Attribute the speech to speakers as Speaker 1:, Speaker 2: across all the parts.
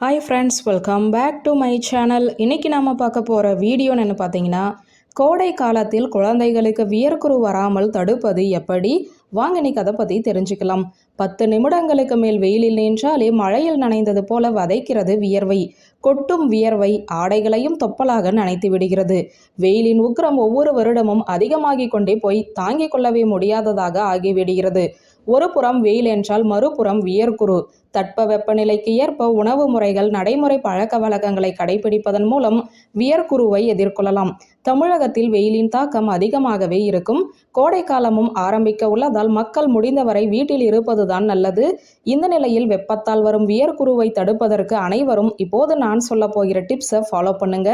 Speaker 1: Hi friends welcome back to my channel இன்றைக்கி நம்ம பார்க்க போகிற வீடியோன்னு என்ன பார்த்தீங்கன்னா கோடை காலத்தில் குழந்தைகளுக்கு வியர்க்குரு வராமல் தடுப்பது எப்படி? வாங்க இன்னைக்கு அதை பற்றி தெரிஞ்சுக்கலாம். பத்து நிமிடங்களுக்கு மேல் வெயிலில் நின்றாலே மழையில் நனைந்தது போல வதைக்கிறது வியர்வை. கொட்டும் வியர்வை ஆடைகளையும் தொப்பலாக நனைத்து விடுகிறது. வெயிலின் உக்கிரம் ஒவ்வொரு வருடமும் அதிகமாகிக் கொண்டே போய் தாங்கிக் கொள்ளவே முடியாததாக ஆகிவிடுகிறது. ஒரு புறம் வெயில் என்றால் மறுபுறம் வியர்குரு தட்ப வெப்பநிலைக்கு ஏற்ப உணவு முறைகள் நடைமுறை பழக்க வழக்கங்களை கடைபிடிப்பதன் மூலம் வியர்குருவை எதிர்கொள்ளலாம். தமிழகத்தில் வெயிலின் தாக்கம் அதிகமாகவே இருக்கும். கோடை காலமும் ஆரம்பிக்க உள்ளதால் மக்கள் முடிந்தவரை வீட்டில் இருப்பதுதான் நல்லது. இந்த நிலையில் வெப்பத்தால் வரும் வியர்குருவை தடுப்பதற்கு அனைவரும் இப்போது நான் சொல்ல போகிற டிப்ஸை ஃபாலோ பண்ணுங்க.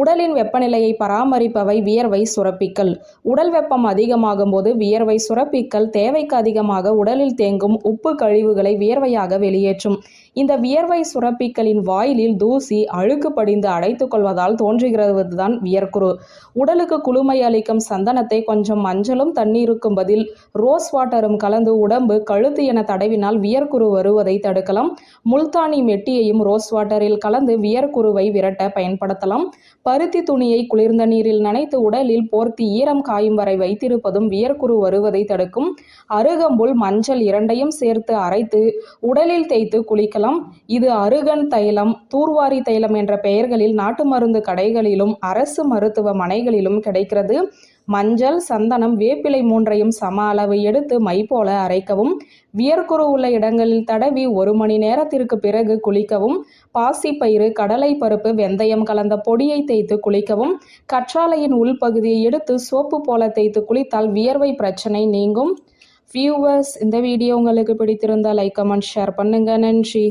Speaker 1: உடலின் வெப்பநிலையை பராமரிப்பவை வியர்வை சுரப்பிக்கல். உடல் வெப்பம் அதிகமாகும் போது வியர்வை சுரப்பிக்கல் தேவைக்கு அதிகமாக உடலில் தேங்கும் உப்பு கழிவுகளை வியர்வையாக வெளியேற்றும். இந்த வியர்வை சுரப்பிக்கலின் வாயிலில் தூசி அழுக்கு படிந்து அடைத்துக் கொள்வதால் தோன்றுகிறதுதான் வியர்க்குரு உடலுக்கு குளுமை அளிக்கும் சந்தனத்தை கொஞ்சம் மஞ்சளும் தண்ணீருக்கும் பதில் ரோஸ் வாட்டரும் கலந்து உடம்பு கழுத்து என தடவினால் வியர்க்குரு வருவதை தடுக்கலாம். முல்தானி மெட்டியையும் ரோஸ் வாட்டரில் கலந்து வியர்க்குருவை விரட்ட பயன்படுத்தலாம். பருத்தி துணியை குளிர்ந்த நீரில் நனைத்து உடலில் போர்த்தி ஈரம் காயும் வரை வைத்திருப்பதும் வியர்க்குரு வருவதை தடுக்கும். அருகம்புல் மஞ்சள் இரண்டையும் சேர்த்து அரைத்து உடலில் தேய்த்து குளிக்கலாம். இது அருகன் தைலம் தூர்வாரி தைலம் என்ற பெயர்களில் நாட்டு மருந்து கடைகளிலும் அரசு மருத்துவமனைகளிலும் கிடைக்கிறது. மஞ்சள் சந்தனம் வேப்பிலை மூன்றையும் சம அளவு எடுத்து மை போல அரைக்கவும் வியர்க்குரு உள்ள இடங்களில் தடவி ஒரு மணி நேரத்திற்கு பிறகு குளிக்கவும் பாசிப்பயிறு கடலை பருப்பு வெந்தயம் கலந்த பொடியை தேய்த்து குளிக்கவும் கற்றாழையின் உள்பகுதியை எடுத்து சோப்பு போல தேய்த்து குளித்தால் வியர்வை பிரச்சனை நீங்கும். வியூவர்ஸ் இந்த வீடியோ உங்களுக்கு பிடித்திருந்தால் லைக் கமெண்ட் ஷேர் பண்ணுங்க. நன்றி.